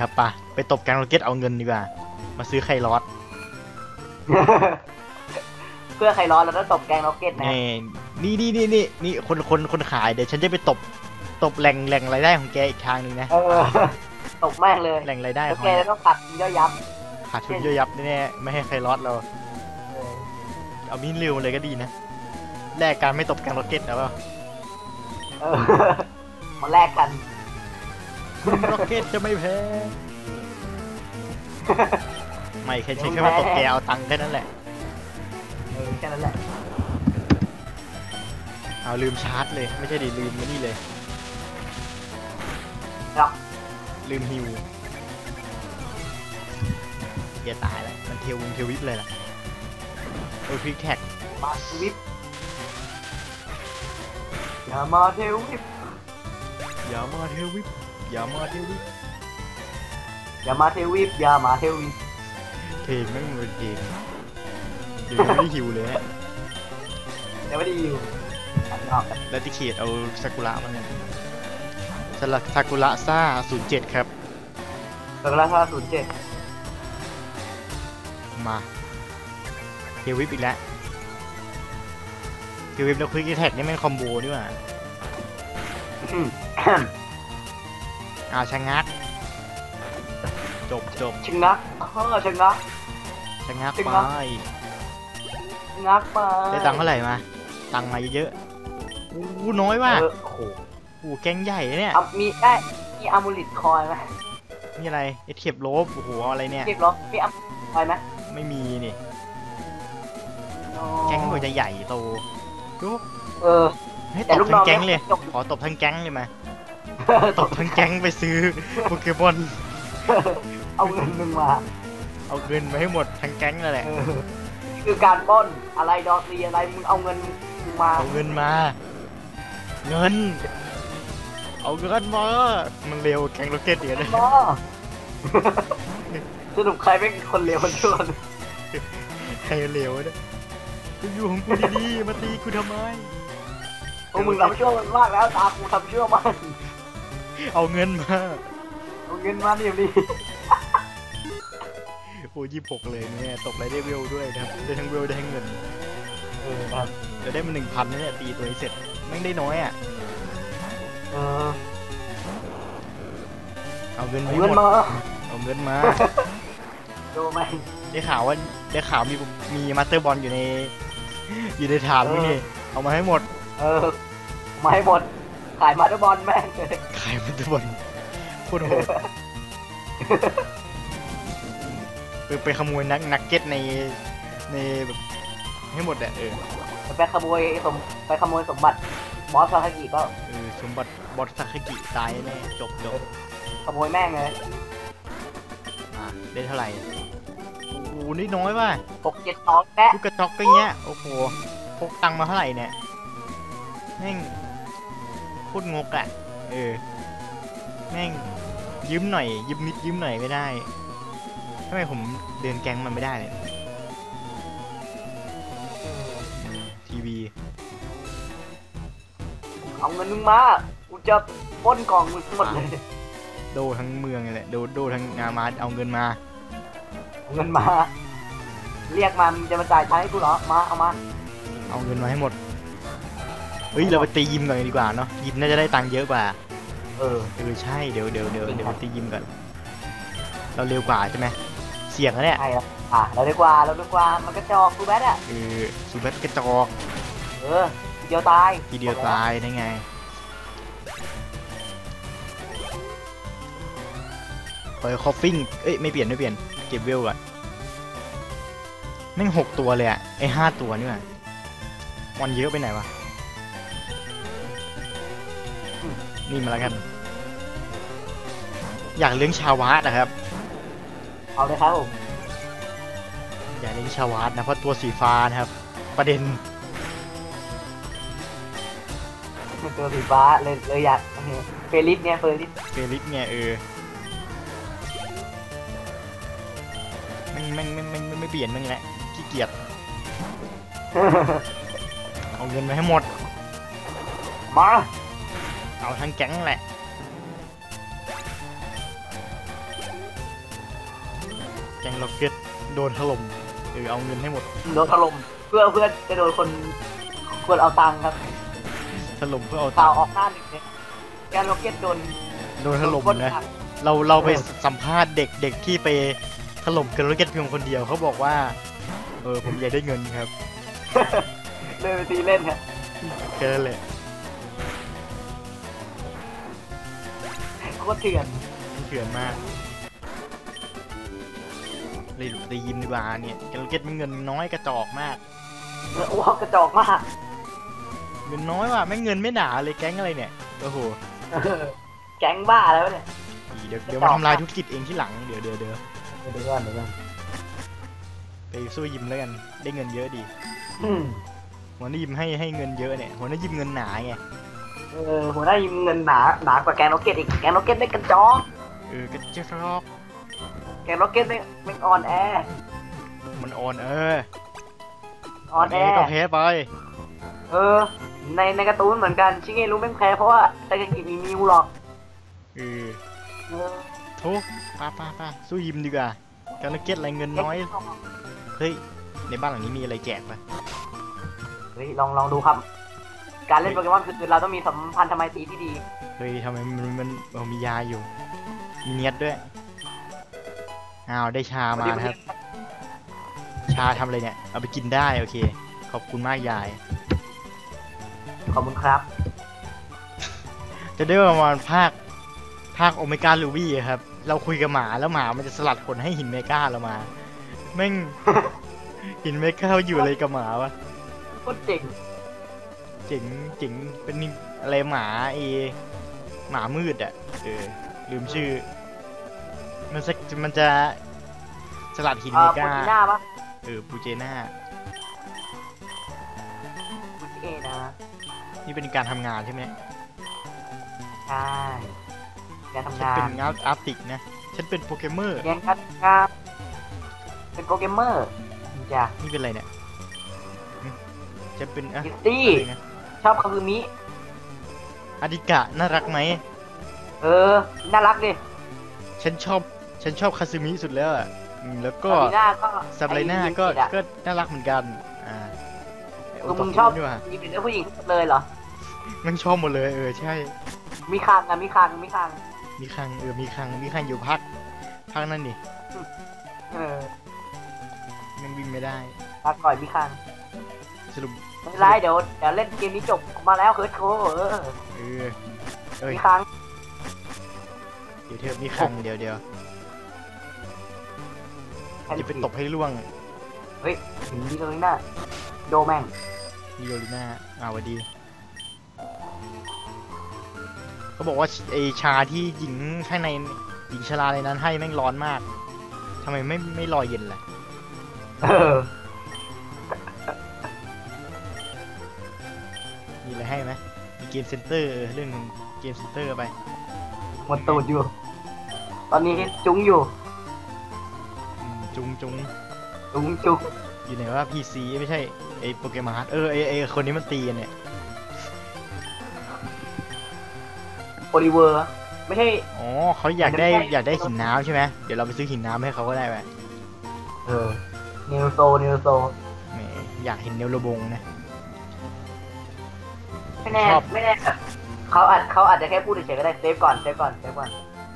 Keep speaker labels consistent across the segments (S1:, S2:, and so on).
S1: ครับปะไปตบแกงโรเก็ตเอาเงินดีกว่า มาซื้อไข่ลอด
S2: เพื่อใครร้อนเราต้องตบแกงล็อกเก็ตนะ
S1: นี่นี่นี่นี่นี่คนคนคนขายเดี๋ยวฉันจะไปตบตบแหล่งแหล่งรายได้ของแกอีกทางหนึ่งนะ
S2: เออตบแม่งเลย
S1: แหล่งรายได้
S2: แล้ว
S1: ของ
S2: แกจะต้องตัดย่อยยับ
S1: ขาดทุนเยอะยับแน่ๆไม่ให้ใครลอดเรา
S2: เออ
S1: เอามินเร็วเลยก็ดีนะแลกการไม่ตบแกงโรเก็ตนะว่า
S2: เออมาแลกกัน
S1: โรเก็ตจะไม่แพ้ ไม่แค่ใช้แค่ว่าตบแกเอาตังค์แค่นั้นแหละ
S2: เออแค่นั้นแหละ
S1: เอาลืมชาร์จเลย ไม่ใช่ดิลืมมานี่เลย
S2: ครับ
S1: ลืมฮิวเกียตายแล้ว มันเทวงเทวิปเลยล่ะโอ้ยพลิกแท็ก
S2: มาสวิปอย่ามาเทวิป
S1: อย่ามาเทวิป อย่ามาเทวิป
S2: อย่ามาเทวิปอย่ามาเทวิป
S1: เพลงไม่งเป็นเพลงเดี๋ยวยังไม่ได้ฮิวเลยฮะ
S2: เดี๋ยวไม่ได้อยู่อันนอกกัน
S1: แล้วติเขตเอาซากุระมาเนี่ยสลักซากุระซ่า07 ครับ
S2: เปิดราคาศูนย์เจ็ด
S1: มาเทวิปอีกแล้วเทวิปแล้วควิกแท็กนี่แม่งคอมโบนี่หว่าอ้าวชะงัก จบจบ
S2: ชะงักเออชะงัก
S1: ชะงัก
S2: ชะ
S1: ไป
S2: งักชะงักไป
S1: ได้ตังค์เท่าไหร่มา ตังค์มาเยอะๆอู้น้อยว่ะ
S2: เออโอ้โห
S1: โอ้แก๊งใหญ่นะเนี่ย
S2: อะมีได้มีอามูลิตคอยไหม
S1: นี่อะไรเอเทียบโลบโอ้โหเอาอะไรเนี่ย
S2: เรียกร้องมีอามูลิตคอยไหม
S1: ไม่มีนี่
S2: อ๋อ
S1: แก๊งมันจะใหญ่โตดู
S2: เออ
S1: ให้
S2: แต่
S1: ตบ
S2: ลูกน้
S1: ทั้
S2: อง
S1: งแก๊งเลย
S2: จบ
S1: ขอตบทั้งแก๊งเลยมา ตบทั้งแก๊งไปซื้อโปเกมอน
S2: เอาเงินมึงมา
S1: เอาเงินมาให้หมดทั้งแก๊งนั่นแหละ
S2: เออนี่คือการปล้นอะไรดอซีอะไรมึงเอาเงินมึงมา
S1: เอาเงินมา เงิน เอาเงินมา มันเร็วแก๊งโรเก็ตเดียวเลย
S2: มาสรุปใครเป็นคนเลวคนชั่ว
S1: ใครเร็วเนี่ยกูอยู่ของกูดีๆ มาตีกูทำไม
S2: พวกมึงทำชั่วมันมากแล้วตากูทำชั่วมาก
S1: เอาเงินมา
S2: เอาเงินมาเดี๋ยวนี้
S1: โอ้ยี่หกเลยเนี่ยตกไรได้เวลด้วยนะครับได้ทั้งเวลได้ทั้งเงิน
S2: เออครับ
S1: จะได้มาหนึ่งพันเนี่ยตีตัวนี้เสร็จแม่งได้น้อยอะ
S2: เออ
S1: เอาเงิน
S2: เอา
S1: ให้
S2: เงิน
S1: หมด
S2: มา
S1: เอาเงินมา
S2: ดูไหม
S1: ได้ข่าวว่าได้ข่าวมีมีมาสเตอร์บอลอยู่ใน อยู่ในฐานนี่นี่เอามาให้หมด
S2: เออมาให้หมด ขายมาด้วยบอลแม่งเลย
S1: ขายมาสเตอร์บอลโคตรโหดไปไปขโมยนักนักเก็ตในในแบบให้หมดอะเออ
S2: ไปขโมยสมไปขโมยสมบัติบอสซาฮากิก็
S1: เออสมบัติบอสซาคากิตายแน่จบจบ
S2: ขโมยแม่งเลย
S1: อะได้เท่าไหร่โอ้โหนี่น้อยว่ะ
S2: หกเจ็ดสองแกะ
S1: ลูกกระจอกก็เงี้ยโอ้โหพกตังค์มาเท่าไหร่เนี่ยแม่ง โคตรงกอะ่ะ เออ แม่งยืมหน่อย ยืมนิดยืมหน่อยไม่ได้ทำไมผมเดินแก๊งมันไม่ได้เลยทีวี
S2: เอาเงินมึงมา กูจะปล้นกล่องมึงหมดเลย
S1: โดทั้งเมืองเลยแหละ โดโดทั้งงามาเอาเงินมา
S2: เอาเงินมา เรียกมามึงจะมาจ่ายตังค์ให้กูเหรอ มา เอามา
S1: เอาเงินมาให้หมด เฮ้ยเราไปตียิมก่อนดีกว่าเนาะยิมน่าจะได้ตังค์เยอะกว่า
S2: เออ
S1: เออใช่เดี๋ยวเดี๋ยวเดี๋ยวเดี๋ยวไปตียิมก่อนเราเร็วกว่าใช่ไหมเสี่ยงนะเนี่ย
S2: ใช่แล้วอะเราดีกว่าเราดีกว่ามันก็จอกกูแบทอะ
S1: เออซูเปอร์กระจอก
S2: เออทีเดียวตาย
S1: ทีเดียวตายได้ไงเปิดคอฟฟิ้งเอ้ยไม่เปลี่ยนไม่เปลี่ยนเก็บเวลก่อนแม่งหกตัวเลยอะไอห้าตัวนี่ว่ะมันเยอะไปไหนวะ นี่มาแล้วกัน อยากเลี้ยงชาวาสนะครับ
S2: เอาเลยครับผม
S1: อยากเลี้ยงชาวาสนะเพราะตัวสีฟ้านะครับ ประเด็น
S2: เป็นตัวสีฟ้าเลยเลยอยากเฟลิสเนี่ยเฟลิส
S1: เฟลิกเนี่ยเออแม่งแม่งแม่งแม่งไม่เปลี่ยนมึงแหละขี้เกียจเอาเงินมาให้หมด
S2: มา
S1: เอาทั้งแก๊งแหละแกงล็อกเก็ตโดนถล่มเออเอาเงินให้หมด
S2: โดนถล่มเพื่อเพื่อจะโดนคนคนเอาตังค์ครับ
S1: ถล่มเพื่อเอา
S2: ข่า
S1: ตั
S2: ว
S1: งค์
S2: ออกหน้าหนึ่งเนี่ยแกนโรเก็ตโดน
S1: โดนถล่ม
S2: คน
S1: นะ
S2: ขับ
S1: เราเราไป
S2: เออ
S1: สัมภาษณ์เด็กเด็กที่ไปถล่มแกงล็อกเก็ตเพียงคนเดียวเขาบอกว่า เออผมอยากได้เงินครับ
S2: เลยไปตีเล่นครับ
S1: แค่นั้นแหละ
S2: โคตรเถื่อน
S1: เถื่อนมากเลยตียิมดีกว่าเนี่ยแกงล็อกเก็ตมันเงินน้อยกระจอกมาก
S2: แล้วอ้วกกระจอกมาก
S1: เงินน้อยว่ะแม่งเงินไม่หนาเลยแก๊งอะไรเนี่ยโอ้โห
S2: เออแก๊งบ้าแล้วะเนี่ย
S1: อีเดี๋ยวเดี๋ยวมาทำลายธุรกิจเองที่หลังเดี๋ยวเดี๋ยวเดี๋ยว
S2: เดี๋ยวก่อนเดี๋ยวก่อน
S1: ไปสู้ยิมแล้วกันได้เงินเยอะดี
S2: อืม
S1: หัวหน้ายิมให้ให้เงินเยอะเนี่ยหัวหน้ายิมเงินหนาไง
S2: เออหัวหน้ายิมเงินหนาหนากว่าแกนโรเก็ตอีกแกนโรเก็ตได้กระจอก
S1: เออกระจอก
S2: แกนโรเก็ตไม่ไม่ออนแอร์
S1: มันอ่อนเออ
S2: ออนแอร์
S1: ก็แพ้ไป
S2: เออ ในในการ์ตูนเหมือนกันชิเงรู้แม่งแพ้เพราะว่าไซกากิมีมิวหรอก
S1: เออ
S2: เออ
S1: ทุกป้าป้าป้าสู้ยิมดีกว่าการเก็ตอะไรเงินน้อย เฮ้ย ในบ้านหลังนี้มีอะไรแจกปะ
S2: เฮ้ย ลองลองดูครับ การเล่นโปเกมอนคือเราต้องมีสัมพันธไมตรีที่ดี
S1: เฮ้ยทำไมมันมันมันมียาอยู่ มีเนียดด้วยอ้าวได้ชามานะครับ ชาทำอะไรเนี่ย เอาไปกินได้โอเค ขอบคุณมากยาย
S2: ขอบคุณครับ
S1: จะได้ประมาณภาคภาคโอเมก้าลูบี้ครับ เราคุยกับหมาแล้วหมามันจะสลัดขนให้หินเมก้าเรามาแม่งหินเมก้าอยู่อะไรกับหมาวะ
S2: โคตรเจ๋ง
S1: เจ๋งเจ๋งเป็นอะไรหมาเอหมามืดอะเออลืมชื่อ มันจะมันจะสลัดหิน
S2: เอ่
S1: เม
S2: อปู
S1: ก้า
S2: จิน่าปะ
S1: เออปูเจน่า
S2: ปูจิเอนะ
S1: นี่เป็นการทำงานใช่ไหม
S2: ใช่การ
S1: ฉั
S2: ทำ
S1: น
S2: งา
S1: เป็นนงานอาร์ติกนะฉันเป็นโปเกมเมอร์
S2: เรียนการทำงานเป็นโปรแกรมเมอร์จ้ะ
S1: นี่เป็นอะไรเนี่ยหึจะเป็นอะ
S2: คิตตี้
S1: อะไรนะ
S2: ชอบคาซึมิ
S1: อาดิกะน่ารักไหม
S2: เออ น่ารักดิ
S1: ฉันชอบ ฉันชอบคาซึมิสุดแล้วอะอืมแล้วก็
S2: ซาบิน่าก็
S1: ซาบไลน่า
S2: อ้
S1: ก็
S2: ยิมจิตอะ
S1: ก็น่ารักเหมือนกัน อ่าไคื
S2: อมึงชอบ
S1: โตะคุนี่ว่ะ
S2: ยิมจิตแล้วผู้หญิงเลยเหรอ
S1: มันชอบหมดเลย เออ ใช่
S2: มีคังอะมีคังมีคัง
S1: มีคังเออ มีคัง มีคังอยู่พัก พักนั่นนี่
S2: เออ
S1: มันวิ่งไม่ได้
S2: พักก่อนมีคัง
S1: สรุป
S2: ไม่เป็นไรเดี๋ยวเดี๋ยวเล่นเกมนี้จบมาแล้วเคิร์ดโคเออ
S1: เออเอ้ย
S2: มีคัง
S1: เดี๋ยวเธอมีคังเดี๋ยวเดี๋ยวจะไปตบให้ล่วง
S2: ถึงนี้เลยนะโดแม่ง
S1: นิโรลิน่าอ่าหวัสดีเขาบอกว่าไอชาที่หญิงข้างในหญิงชราในนั้นให้แม่งร้อนมากทำไมไม่ไม่รอเย็นล่ะ
S2: เก
S1: มเซ็นเตอร์เออเรื่องเกมเซ็นเตอร์ไป
S2: หมดตูดอยู่ ตอนนี้จุ้งอยู่
S1: อืมจุงจุง
S2: จุ้งจุ้ง
S1: อยู่ไหนว่า PC ไม่ใช่ไอโปเกมอนเออไอไอคนนี้มันตีกันเนี่ย
S2: โอลิเวอร์ ไม่ใช่
S1: อ๋อเขาอยากได้
S2: มันจะไม่
S1: อยากได้หินน้ำใช่ไหมเดี๋ยวเราไปซื้อหินน้ำให้เขาก็ได้ไหม
S2: เออนิวโซนิวโซ
S1: แหมอยากเห็นเนลโลบงนะ
S2: ไม่แน่
S1: ชอบ
S2: ไม่แน่เขาอาจเขาอาจจะแค่พูดเฉยๆก็ได้เซฟก่อนเซฟก่อนเซฟก่อน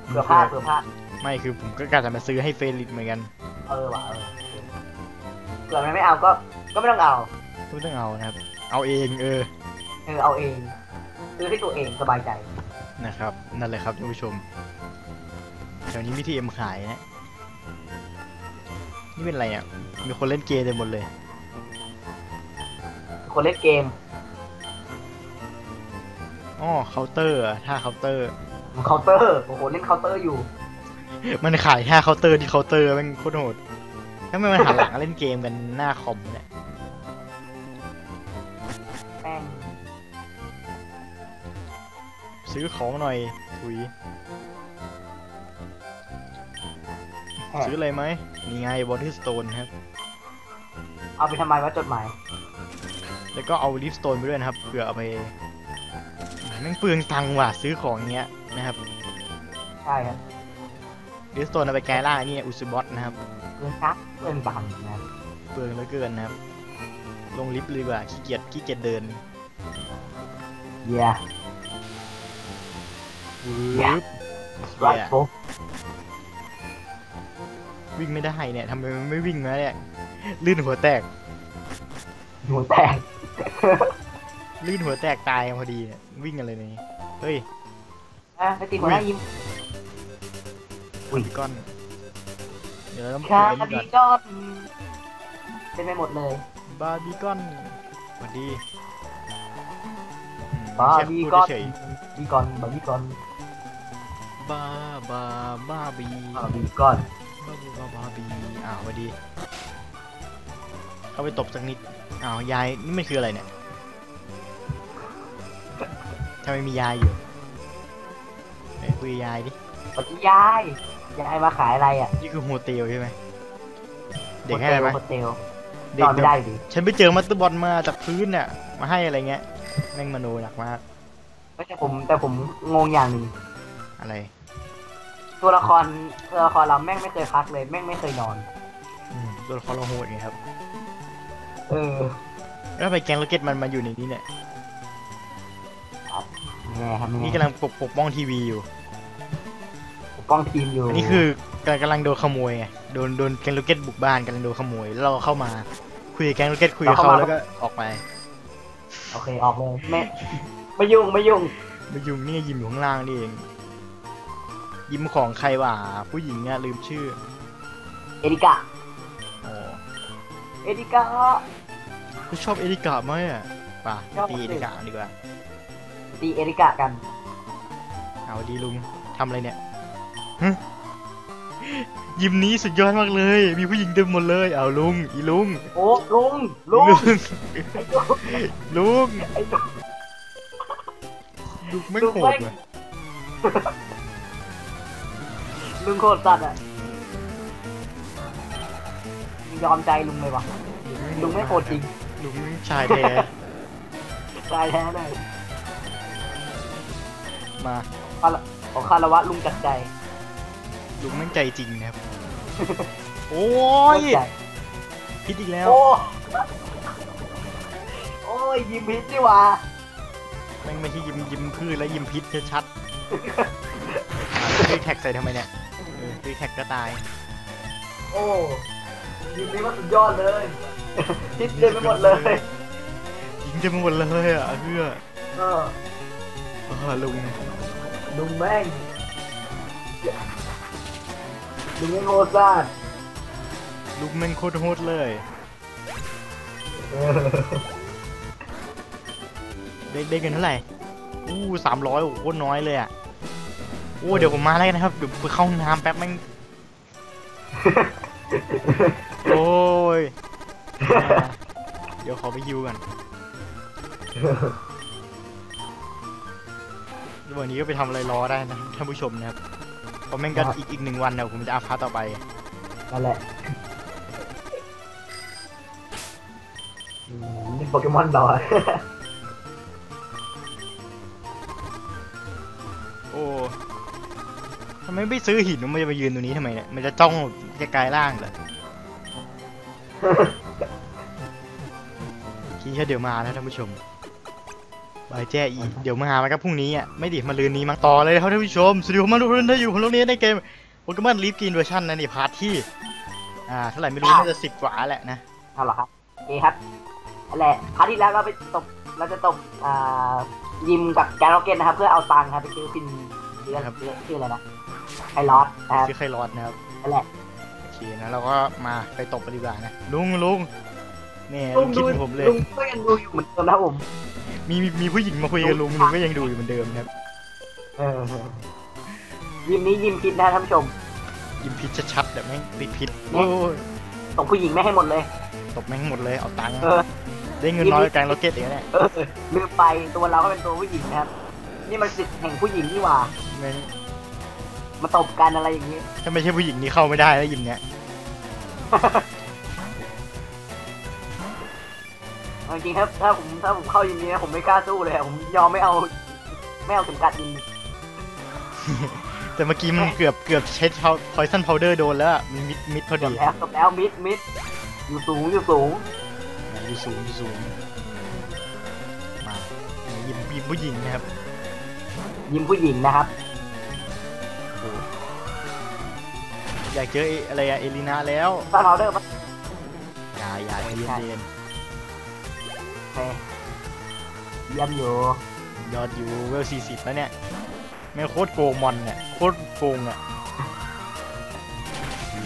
S2: เผื่อพลาดเผื่อพลาด
S1: ไม่คือผมก็กะจะมาซื้อให้เฟรลิตเหมือนกัน
S2: เออว่ะเออเผื่อมันไม่เอาก็ก็ไม่ต้องเอา
S1: ไม่ต้องเอานะครับ เอาเองเออ
S2: เออเอาเองซื้อให้ตัวเองสบายใจ
S1: นะครับ นั่นแหละครับท่านผู้ชมแถวนี้มีที่เอ็มขายนะนี่เป็นอะไรอะมีคนเล่นเกมเต็มหมดเลย
S2: คนเล่นเกม
S1: อ๋อเคาน์เตอร์อะท่าเคาน์เตอร์
S2: เคาน์เตอร์โอ้โหเล่นเคาน์เตอร์อยู่
S1: มันขายท่าเคาน์เตอร์ที่เคาน์เตอร์แมันโคตรโหดถ้าไม่มาหันหลังเล่นเกมกันหน้าคอมเนี่ย
S2: แม่ง
S1: ซื้อของหน่อยถุยซื้ออะไรไหมนี่ไงบอดี้สโตนครับ
S2: เอาไปทำไมวะจดหมาย
S1: แล้วก็เอาลิฟสโตนไปด้วยนะครับเผื่อเอาไป แม่งเปลืองตังค์ว่ะซื้อของอย่างเงี้ยนะครับ
S2: ใช่ครับ
S1: เดสโตนเอาไปแกลล่างไอ้นี่อุซุบอสนะครับ
S2: เกินชักเกินบังนะครับ
S1: เปลืองเหลือเกินนะครับ ลงลิฟต์เลยดีกว่าขี้เกียจขี้เกียจเดิน
S2: เยีย
S1: วื
S2: อย่า
S1: บ
S2: สไรโฟ
S1: วิ่งไม่ได้เนี่ยทำไมมันไม่วิ่งมาเนี่ยลื่นหัวแตก
S2: หัวแตก
S1: ลื่นหัวแตกตายพอดีเนี่ยวิ่งกันเลยนี่เฮ้ย
S2: อะไปตีหัวหน้ายิม
S1: อุ้ยก้อนเดี๋ยวเราต้อง
S2: คา
S1: เปิด
S2: บี
S1: นี่ก่อน
S2: กอนเต็มไปหมดเลย
S1: บาร์บีคอนสวัสดีอืม
S2: บาร์
S1: แค่
S2: บี
S1: พูด
S2: กอน
S1: เฉย
S2: บีกอนบาร์บีกอน
S1: ๆบาร์บาร์บาร์บี
S2: บาร์บีกอน
S1: บาร์บาร์บาร์บีอ้าวสวัสดี เข้าไปตบสักนิดอ้าวยายนี่มันคืออะไรเนี่ย ทำไมมียายอยู่ไหนคุยกับยายดิ
S2: ปฏิยาย ยายมาขายอะไรอะ
S1: นี่คือโฮเทลใช่ไหม เด็กให้อะไรไหม
S2: โฮเทล
S1: เด็
S2: น
S1: ก
S2: อนไม่ได้ดิ
S1: ฉันไปเจอมัตเตอร์บอลมาจากพื้นเนี่ยมาให้อะไรเงี้ย แม่งมโนหนักมาก
S2: ไม่ใช่ผมแต่ผมงงอย่างหนึ่ง
S1: อะไร
S2: ตัวละครตัวละครเราแม่งไม่เคยพักเลย แม่งไม่เคยนอน
S1: อืมตัวละครเราโหดไงครับ
S2: เออ
S1: แล้วทำไมแกงโรเก็ตมันมาอยู่ในนี้เนี่ย
S2: แง่ครับ
S1: นี่
S2: แง่
S1: กำลังปกปกป้องทีวีอยู่
S2: ปกป้องทีมอยู่
S1: อันนี้คือกำลังกำลังโดนขโมยไง โดนโดนแกงโรเก็ตบุกบ้านกำลังโดนขโมย แล้วเราเข้ามาคุยกับแกงโรเก็ตคุยกับเขาแล้วก็ออกไป
S2: โอเคออกเลยไม่ไม่ยุ่งไม่ยุ่ง
S1: มายุงนี่ยิมอยู่ข้างล่างนี่เอง ยิมของใครวะผู้หญิงเนี่ยลืมชื่อ
S2: เอริกา
S1: อ๋อ
S2: เอริกา
S1: คุณชอบเอริกาไหมอะป่ะ
S2: ชอบ
S1: ตีเอริกาดีกว่า
S2: ตีเอริกากัน
S1: เอาดีลุงทำอะไรเนี่ยฮะยิมนี้สุดยอดมากเลย มีผู้หญิงเต็มหมดเลย เอาลุง อีลุง
S2: โอ้ลุง ลุง
S1: ลุง
S2: ไอ้ลุง
S1: ลุง
S2: ไอ้ลุง
S1: ลุงไม่
S2: ลุง
S1: โห
S2: แม่
S1: ด
S2: ง
S1: ว่ะ
S2: ลุงโคตรสัตว์อะยอมใจลุงเลยวะลุงไม่โคตรจริง
S1: ลุงชายแท้
S2: ตายแท้เลย
S1: มา
S2: ขอคารวะลุงจัดใจ
S1: ลุงแม่งใจจริงนะครับ โอ้ย
S2: โคตรใจ
S1: พิษอีกแล้ว
S2: โอ้โอ้ยยิ้มพิษดีว่า
S1: แม่งไม่ใช่ยิมยิมพืชแล้วยิมพิษชัดๆซื้อแท็กใส่ทำไมเนี่ยเออซื้อแท็กก็ตาย
S2: โอ้ยิ้มนี้ว่าสุดยอดเลยพิษเต็มไปหมดเลย
S1: ยิงเต็มไปหมดเลยอะเพื่อ
S2: เออ
S1: เออลุง
S2: ลุงแม่งลุงไม่โคตรซ่า
S1: ลุงแม่งโคตรโหดเลย
S2: เออ
S1: ได้ได้เงินเท่าไหร่ อู้สามร้อยโอ้โหโคตรน้อยเลยอะ โอ้เดี๋ยวผมมาแล้วกันนะครับ เดี๋ยวไปเข้าห้องน้ำแป๊บแม่ง โอ้ยอ่าเดี๋ยวขอไปฮิวกัน วันนี้ก็ไปทำอะไรรอได้นะท่านผู้ชมนะครับเพราะแม่งก็อีกอีกหนึ่งวันเดี๋ยวผมจะอัพพาร์ทต่อไป
S2: นั่นแหละอืมนี่โปเกมอนเหรอ
S1: โอ้ทำไมไม่ซื้อหินมันจะมายืนตรงนี้ทำไมเนี่ย มันจะจ้องจะกลายร่างเหรอทีแค่เดี๋ยวมานะท่านผู้ชม บายแจ้อีเดี๋ยวมามันก็พรุ่งนี้อะไม่ดิมาลืนนี้มั้งต่อเลยครับท่านผู้ชมสวัสดีผมมาทุกคนได้อยู่ผมโรงเรียนในเกมโปเกมอนลีฟกินเวอร์ชันนะนี่พาร์ทที่อ่าเท่าไหร่ไม่รู้น่าจะสิบกว่าแหละนะ
S2: เอาเหรอครับโอเคครับนั่นแหละคราวที่แล้วเราไปตบเราจะตบอ่ายิมกับแกนโรเกตนะครับ เพื่อเอาตังค์ครับไปซื้อฟินเรื่อง
S1: ครับ
S2: ชื่อชื่ออะไรนะไฮลอสนะครับ
S1: ชื่อใครรอดนะครับ
S2: นั่นแหละ
S1: โอเคนะเราก็มาไปตบกันดีกว่านะลุงลุงเนี่ย
S2: ลุ
S1: ลุ
S2: ง
S1: งคิด
S2: ดู
S1: เหมือนผมเลย
S2: ลุงก็ยังดูอยู่เหมือนเดิมนะครับผม
S1: มีมีมีผู้หญิงมาคุยกับลุงลุงก็ยังดูอยู่เหมือนเดิมนะครับ
S2: เออยิมนี้ยิมพิษนะท่านผู้ชม
S1: ยิมพิษชัดๆแบบแม่งติดพิษโอ้ย
S2: ตบผู้หญิงไม่ให้หมดเลย
S1: ตบแม่งหมดเลยเอาตังค์
S2: เออ
S1: ได้เงินน้อยกลางโรเก็ตอย่างนี้แหละ
S2: เออลืมไปตัวเราก็เป็นตัวผู้หญิงนะครับ นี่มันสิทธิ์แห่งผู้หญิงนี่หว่า
S1: แม่ง
S2: มาตบกันอะไรอย่างนี้
S1: ถ้าไม่ใช่ผู้หญิงนี่เข้าไม่ได้แล้วยิมเนี้ย
S2: จริงๆครับถ้าผมถ้าผมเข้ายิมนี้นะผมไม่กล้าสู้เลยอะผมยอมไม่เอาไม่เอาเข็มกัดยิม
S1: แต่เมื่อกี้มันเกือบเกือบใช้พอยซันพาวเดอร์โดนแล้วอะมันมิดมิดพอ
S2: จ
S1: ดี
S2: บแล้วจบแล้วมิดมิดอยู่สูงอยู่สูง
S1: อยู่สูงอยู่สูงมายิมยิมผู้หญิงนะครับ
S2: ยิมผู้หญิงนะครับ
S1: โอ้อยากเจอเออะไรอะเอลินาแล้ว
S2: ซันพาวเดอร์ปะ
S1: อย่าอย่าใจเย็นใจเย็น
S2: โอ เคเยี่ยมอยู่
S1: ยอดอยู่เวลสี่สิบแล้วเนี่ยแม่งโคตรโกงมอนเนี่ยโคตรโกงอะ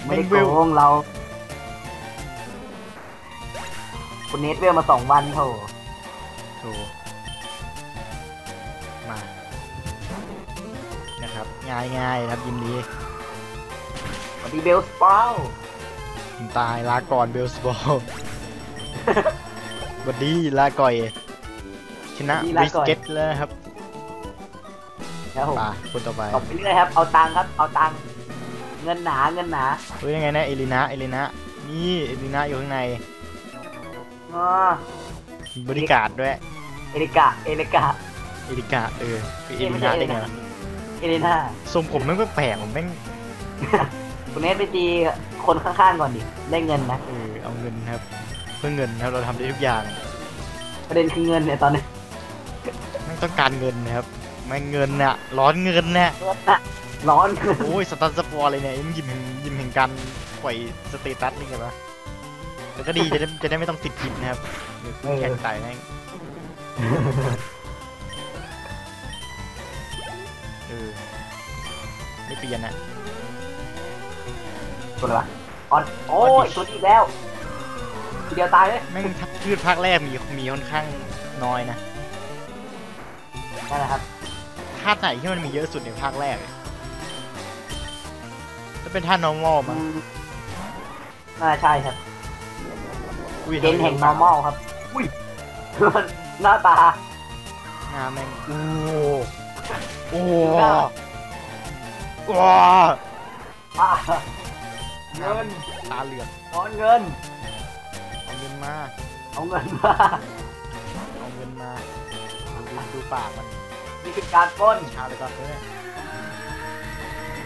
S2: ไม่ได้
S1: เว
S2: โก
S1: ล
S2: งเรา คุณเนทเวลมาสองวันโถ
S1: โถมา นะครับ ง่ายง่ายๆนะครับยิมดี
S2: สวัสดีเบลสปาว
S1: ผมตายลาก่อนเบลสบอลส วัสดีลาก่อย ชนะบริสเกตแล้วนะครับ
S2: ครับผม
S1: ป่าคนต่อไป
S2: ตบไปเรื่อยครับ เอาตังค์ครับ เอาตังค์เงินหนาเงินหนา
S1: เฮ้ยยังไงนะเอลินาเอลินานี่เอลินาอยู่ข้างใน
S2: อ๋อ
S1: มีบริการดด้วย
S2: เอริกาเอริกา
S1: เอลิกาเออคือเอลินาได้ไงวะ
S2: เอเลน่า
S1: ทรงผมแม่งแปลกๆผมแม่ง
S2: คุณเนทไปตีคนข้างๆก่อนดิ ได้เงินนะ
S1: เออเอาเงินครับ เพื่อเงินครับเราทำได้ทุกอย่าง
S2: ประเด็นคือเงินเนี่ยตอนนี้
S1: แม่งต้องการเงินนะครับแม่งเงินน่ะร้อนเงินน่ะ
S2: เงินอะร้อนเงิน
S1: โอ้ยสตันสปอร์เลยเนี่ยยิ้มยิ้มแห่งยิ้มแห่งการปล่อยสเตตัสนี่กันวะแต่ก็ดีจะได้จะได้ไม่ต้องติดคลิปนะครับเดี๋ยวแข่งไต่แม่งเออไม่เปลี่ยนอะ
S2: ตัวอะไรวะออนโอ้ยตัวนี้อีกแล้ว ทีเดียวตายเลย
S1: แม่งทักพืชภาคแรกมีมีค่อนข้างน้อยนะ
S2: นั่นแหละครับ
S1: ธาตุไหนที่มันมีเยอะสุดในภาคแรกอะจะเป็นธาตุ normal มั้ง
S2: อืมน่าใช่ครับ
S1: อุ้ย
S2: เกณฑ์แห่ง normal ครับ อุ้ยหน้าตา
S1: หน้าแม่งโอ้โอ้
S2: หน้า
S1: ว้า
S2: อ่าเงิน
S1: ตาเหลือก
S2: ร้อนเงิน
S1: เอาเงินมา
S2: เอาเงินมา
S1: เอาเงินมาดูดูดูปากมัน
S2: นี่คือการปล้น
S1: ชาเลยก่อนเลย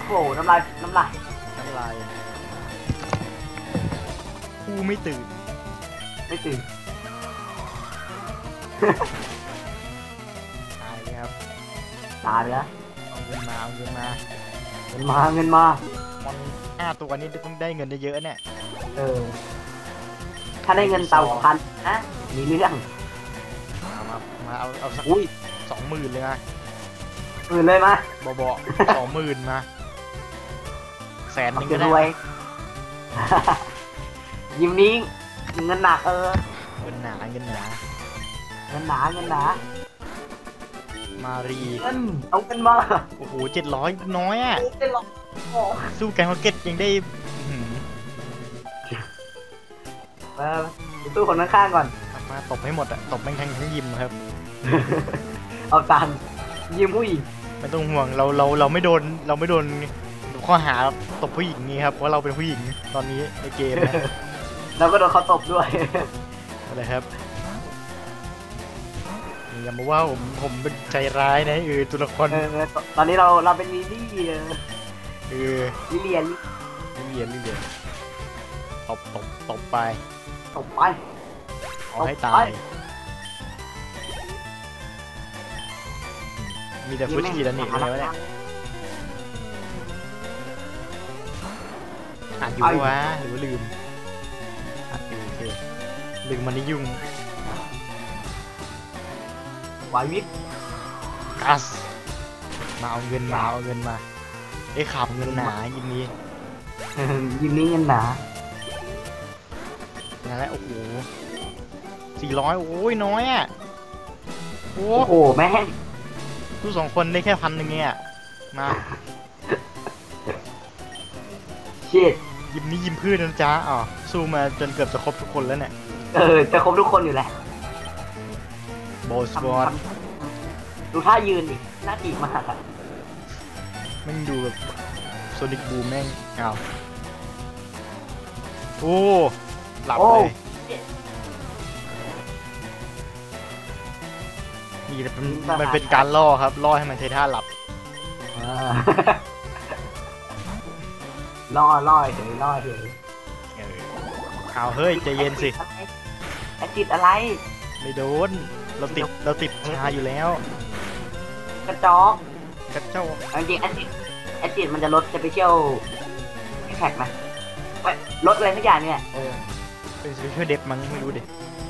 S2: โอ้โหน้ำลายน้ำลาย
S1: น้ำลายกูไม่ตื่น
S2: ไม่ตื่น
S1: ตายเลยครับ
S2: ตายไปแล้ว
S1: เอาเงินมาเอาเงินมา
S2: เงินมาเงินมา
S1: มันห้าตัวนี้ต้องได้เงินเยอะๆเนี่ย
S2: เออ ถ้าได้เงินเต่าพันนะมีเรื่อง
S1: มามามาเอาเอาสัก
S2: อุ้ย
S1: สองหมื่นเลยนะ
S2: อื่นเลยมา
S1: บอบอสองหมื่นมาแสนหนึง
S2: จะ
S1: ก็
S2: ร
S1: ได้
S2: วยยิ้มนี้เงินหนักเออ
S1: เงินหนาเงินหนา
S2: เงินหนาเงินหนา
S1: มารี
S2: เงินเอาเงินมา
S1: โอ้โหเจ็ดร้อยน้อยอะ
S2: เงินหรอกโอ้
S1: สู้แกงพ็อกเก็ตยังได้ อื้อหือ
S2: เออไปสู้คนข้างๆก่อน
S1: เอามาตบให้หมดอะตบแม่งทั้งทั้งยิมครับ
S2: เอาตังค์ยืมผู้หญิง
S1: ไม่ต้องห่วงเราเราเราไม่โดนเราไม่โดนข้อหาตบผู้หญิงนี่ครับเพราะเราเป็นผู้หญิงตอนนี้ในเกมนะ
S2: แล้วก็โดนเขาตบด้วย
S1: อะไรครับอย่ามาว่าผมผมเป็นใจร้ายนะเออตัวละคร
S2: เออตอนนี้เราเราเป็นลิลลี่เออ
S1: เออ
S2: ลิเลียน
S1: ลิเลียนลิเลียนตบตบตบไป
S2: ตบไป
S1: เอาให้
S2: ต
S1: ตา
S2: บไป
S1: ยมีแต่ฟุตชีแล้วนี่อะไรวะเนี่ยอ่านอยู่ปะวะหรือว่าลืมอ่านอยู่โอเคลืมมันนี่ยุ่ง
S2: ไหววิทย์
S1: กัสมาเอาเงินมาเอาเงินมาไอ้ขับเงินหนายินนี้
S2: เออยิ้มนี้เงินหนา
S1: นั่นแหละโอ้โหสี่ร้อยโอ้ยน้อยอะโอ้
S2: โอ้โหแม่ง
S1: ทุกสองคนได้แค่พันหนึ่งเนี่ยมา
S2: ชิด
S1: ยิมนี้ยิมพืชนะจ๊ะอ๋อสู้มาจนเกือบจะครบทุกคนแล้วเนี่ย
S2: เออจะครบทุกคนอยู่แหละ
S1: โบสบอล
S2: ดูท่ายืนดิน่าตีมากอะ
S1: แม่งดูแบบโซนิกบูมแม่งอ้าวโอ้ หลับเลยนี่แหละมันมันเป็นการล่อครับล่อให้มันใช้ท่าหลับ
S2: อ่าล่อล่อเฉยล่อเฉย
S1: เออเอาเฮ้ยใจเย็นสิ
S2: แอคจิตอะไร
S1: ไม่โดน เราติดเราติดชาอยู่แล้ว
S2: กระจอก
S1: กระเจ้า
S2: เอาจริงแอคจิตแอคจิตมันจะลดสเปเชียลแท็กนะเว้ยลดอะไรสักอย่างเนี่ยเออ
S1: เป็นสเปเชียลเด็บมั้งไม่รู้ดิ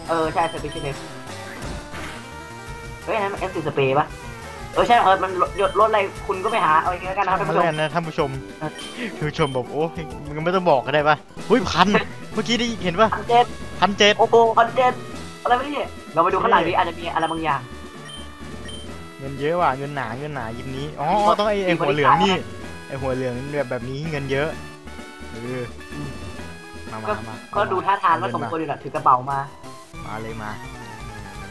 S2: เออใช่สเปเชียลเเฮ้ยอันนั้นมันเอฟซีสเปย์ปะเออใช่เออมันลดลดลดอะไรคุณก็ไปหาเอาอย่างนี้แล้วกันนะครับท่าน
S1: มา
S2: ผู้ช
S1: แล้ว
S2: ม
S1: นะท่านผู้ชม
S2: ครับ
S1: ท่านผู้ชมบอกโอ้ยมึงไม่ต้องบอกก็ได้ปะหุ้ยพันเมื่อกี้ได้เห็นปะ
S2: พันเจ็ด
S1: พันเจ็ด
S2: โอ้โหพันเจ็ดอะไรไม่เนี่ยเราไปดูข้างหลังดิอาจจะมีอะไรบางอย่าง
S1: เงินเยอะว่ะเงินหนาเงินหนายิมนี้อ๋อ
S2: มีคน
S1: ต้องไอไอ
S2: มีคน
S1: หัวเหลือง
S2: ที่
S1: นี่
S2: ขาย
S1: ไอหัวเหลืองแบบแบบนี้เงินเยอะเออ มามามา
S2: ก็ดูท่าทางก็สมควรอยู่แหละถือกระเป๋ามา
S1: มาเลยมา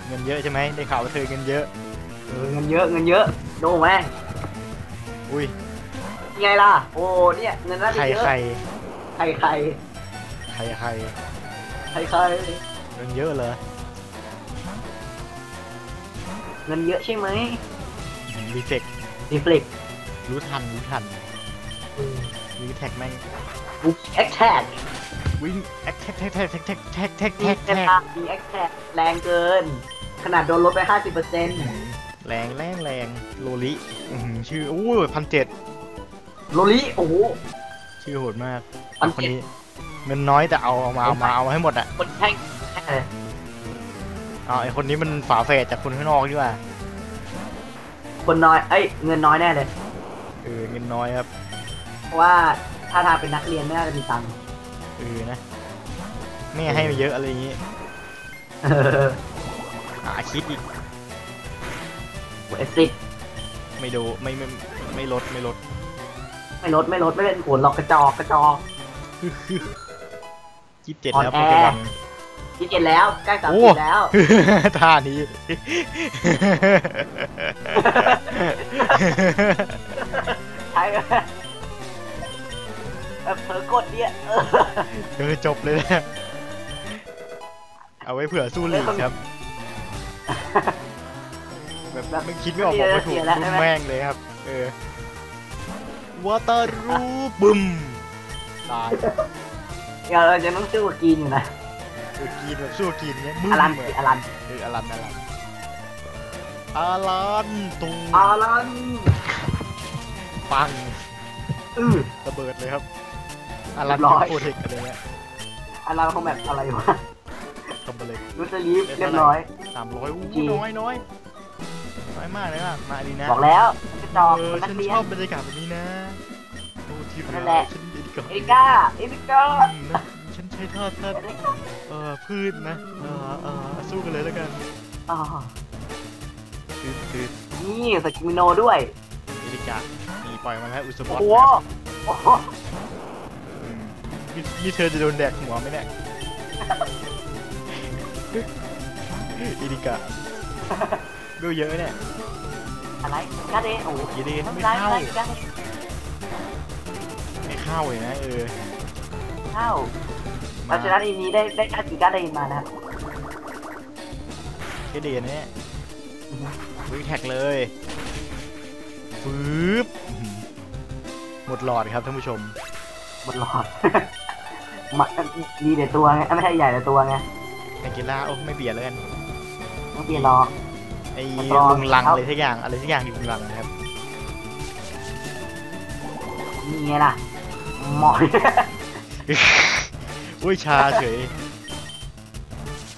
S1: เงินเยอะใช่ไหมได้ข่าวว่าเธอเงินเยอะ
S2: เออเงินเยอะเงินเยอะดูไหม
S1: อุ้ย
S2: ไงล่ะ โอ้เนี่ยเงินน่าจะ
S1: ใคร
S2: เยอะ
S1: ใคร
S2: ใครใคร
S1: ใครใคร
S2: ใครใคร
S1: เงินเยอะเหรอ
S2: เงินเยอะใช่ไหม
S1: รีเฟก
S2: รีเฟล็ก
S1: รู้ทันรู้ทันรีแท็กแม่ง
S2: บุ๊กแอคแท็ก
S1: วิ่งแท็กแท็กแท็กแท็กแท็กแท็กแท็ก
S2: มี
S1: แท็ก
S2: เว
S1: แท็ก
S2: ลามีแอคแท็กแรงเกิน ขนาดโดนลดไปห้าสิบเปอร์เซ็นต์
S1: แรงแรงแรงโลลิอื้อหือชื่ออู้พันเจ็ด
S2: โลลิโอ้โห
S1: ชื่อโหดมาก
S2: พัน
S1: คน
S2: เจ็ด
S1: นี้เงินน้อยแต่เอาเอามาเอามาเอามาให้หมดอะ
S2: คนแท่งแท่งเลย
S1: เอาไอคนนี้มันฝาแฝดจากคนข้างนอกดีกว่า
S2: คนน้อย เอ้ย เงินน้อยแน่เลย
S1: เออ เงินน้อยครับ
S2: เพราะว่าถ้าทางเป็นนักเรียนไม่น่าจะมีตังค์
S1: เออนะแม่ให้มาเยอะอะไรอย่างงี้
S2: เออ
S1: อ่าคิดอีก
S2: เอซิ
S1: ไม่ดูไม่ไม่ไม่ลดไม่ลด
S2: ไม่ลดไม่ลดไม่เป็นผลหรอกกระจอกกระจอก
S1: ยี่สิบเจ็ด
S2: อ่อน
S1: แล้ว
S2: แอ
S1: โปเกมอน
S2: ที่เจ็ดแล้วใกล้สาม
S1: โอ้
S2: สิบแล้ว
S1: ท่านี้
S2: ใช่ ไหมแบบเธอกดเนี่ยเออ
S1: เออจบเลยนะ เอาไว้เผื่อสู้ลีกครับ แบบไม่คิดไม่ออกบอกไม่ถูกรุ่นแม่งเลยครับ เออวาตารูบึมตาย
S2: เดี๋ยวเราจะต้องสู้กับกินอยู่นะ
S1: เออกินแบบสู้กินเนี้ยมึ
S2: อลัน
S1: เหมื
S2: สิ
S1: อน
S2: อลัน
S1: เอออลันอลันอลันตู
S2: อลัน
S1: ปัง
S2: อือ
S1: ระเบิดเลยครับ อลัน
S2: เรียบร้อย
S1: โปรเทคอะไรเงี้ย
S2: อลันเขาแบบอะไรวะ
S1: ทำไปเลย
S2: รูสลีฟเรียบร้อย
S1: สามร้อย
S2: จริง
S1: น้อยน้อยน้อยมากเลยอะมาดีนะ
S2: บอกแล้วกระจอก
S1: เออ
S2: นั
S1: ฉั
S2: ก
S1: น
S2: เรีย
S1: ช
S2: น
S1: อบบรรยากาศแบบนี้นะโอ้ที่
S2: นั่
S1: เรา
S2: นแหละ
S1: ฉันดีกับ
S2: เอริก้าเอริก้า
S1: อืมนะฉันใช้ท่าท่าเอ่อพืชนะเอ่อเอ่อสู้กันเลยแล้วกัน
S2: อ๋อ
S1: ตืดตืด
S2: นี่สกิมิโนด้วย
S1: เอริกานี่ปล่อยมาแล้วอุสบ
S2: โอ้
S1: อส
S2: โหโอ้โห
S1: อืม นี่นี่เธอจะโดนแดกหัวไหมเนี่ยเอริกาดูเยอะเนี่ย
S2: อะไรกาเดนโอ้โห
S1: เยเดน
S2: ทำ
S1: ไม่
S2: ไร
S1: เข้า
S2: อะไรกาเดน
S1: ไม่เข้าเลยนะเออ
S2: เข้าเพ
S1: มา
S2: ราะฉะนั้นอีนี้ได้ได้ค่าสินค้าได้ยินมานะครับ
S1: เอเดนเนี่ยวิ่งแท็กเลยฟืบอื้อหือหมดหลอดครับท่านผู้ชม
S2: หมดหลอด มาดีแต่ตัวไงเอ้ยไม่ใช่ใหญ่แต่ตัวไง
S1: แองเกล่าโอ้ไม่เบียดแล้วกัน
S2: ไม่เปลี่ยนหรอก
S1: ไอ้
S2: รอ
S1: ลุงลัง
S2: ครับ
S1: อะไรสักอย่างอะไรสักอย่างที่ลุงลังนะครับ
S2: นี่ไงล่ะหมอย
S1: อุ้ยชาเฉย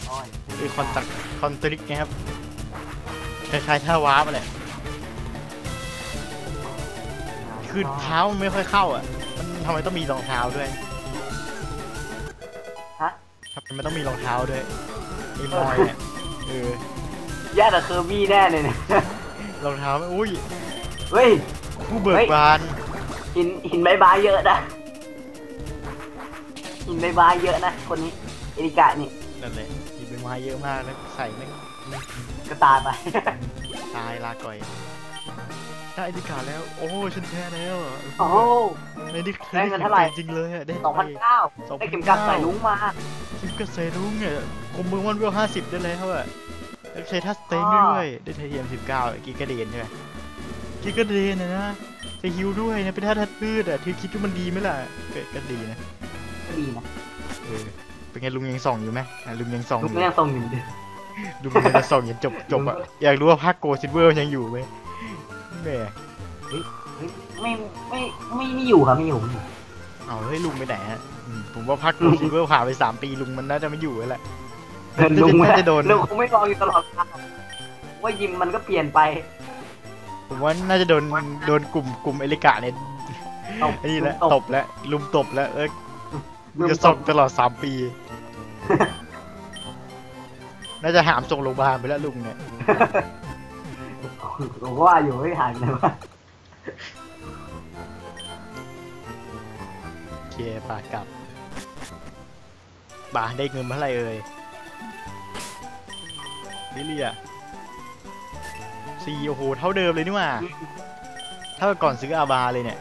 S2: โอ้ย
S1: คือคอนตักคอนตริกนะครับคล้ายๆท่าวาร์ปอะไรคือเท้ามันไม่ค่อยเข้าอะมันทำไมต้องมีรองเท้าด้วย
S2: ฮะ
S1: ทำไมมันต้องมีรองเท้าด้วยไอ้มอยเนี่ยเออ
S2: แย่แต่เคอร์บี้แน่เลยเนี่ย
S1: รองเท้าไม่อุ้ย
S2: เฮ้ย
S1: ผู้เบิ
S2: เฮ้
S1: ก
S2: ย
S1: บาน
S2: หินหินใบไม้เยอะนะหินใบไม้เยอะนะคนนี้เอริกะนี่
S1: นั่นแหละหยิบเป็นไม้เยอะมากแล้วใส่ไม่ง
S2: ก็ตายไป
S1: ตายลาก่อย ได้ไอดิกาแล้ว โอ้ฉันแพ้แล้วอะ
S2: โอ้โห
S1: ในนี่
S2: ได้เงินเท่าไหร่
S1: จริงๆเลยอะได้
S2: สองพันเก้า
S1: 2,900
S2: ได้เข็มกัดใส่ลุงมา
S1: เข็มกัดใส่ลุงเนี่ยคมมือวันเวลห้าสิบได้แล้วอะแล้วใช้ทัสเต็ง
S2: อ๋อ
S1: ด้วยได้ไทเทียมสิบเก้ากิกะเดนใช่ไหมกิกะเดนนะนะจะฮิวด้วยนะเป็นท่าทัดพืชอะเธอคิดว่ามันดีไหมล่ะก็ก็ดีนะ
S2: ก็ดีนะ
S1: เออเป็นไงลุงยังส่องอยู่ไหมอะลุงยังส่องอ
S2: ลูก
S1: ยู่
S2: ก็ยังทรงอยู่เดิม
S1: ลุงยังจะส่องยันจบจบอะอยากรู้ว่าภาคโกซิลเวอร์ยังอยู่ไหมแหม
S2: เฮ้ยไม่ไม่ไม่ไม่อยู่ครับไม่อยู่ไม่อยู่
S1: เอาเฮ้ยลุงไปไหนฮะอืมผมว่าภาคโกซิลเวอร์ผ่านไปสามปีลุงมันน่าจะไม่อยู่แล้วแหละ
S2: ลุง
S1: น่าจะโดน
S2: ลุงคงไม่รออยู่ตลอดเวลาว่ายิมมันก็เปลี่ยนไป
S1: ผมว่าน่าจะโดนโดนกลุ่มกลุ่มเอลิกาเนี่ย
S2: ตบ
S1: ไอ้นี่แหละ
S2: ลุง
S1: ตบแล้วลุมตบแล้วเออ
S2: ลุง
S1: จะ
S2: ต
S1: ส่ง
S2: บ
S1: ตลอดสามปี น่าจะหามส่งโรงพยาบาลไปแล้วลุงเนี่ย
S2: ผมก็ว่าอยู่ไม่หายไปไหนวะ
S1: โอเคปากกลับบ่าได้เงินเมื่อไหร่เอ่ยลิเลียสี่โอ้โห เท่าเดิมเลยนี่หว่าเท่ากับก่อนซื้ออาบาเลยเนี่ย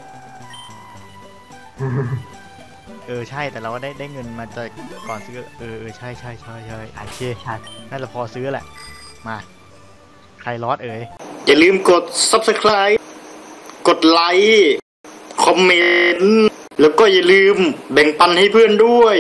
S1: เออใช่แต่เราก็ได้ได้เงินมาจากก่อนซื้อ เออเออใช่ใช่ใช่ใช่โอเค
S2: ใช่
S1: น่าจะพอซื้อแหละ มา ใครรอดเอ่ย
S3: อย่าลืมกด subscribe กดไลค์คอมเมนต์แล้วก็อย่าลืมแบ่งปันให้เพื่อนด้วย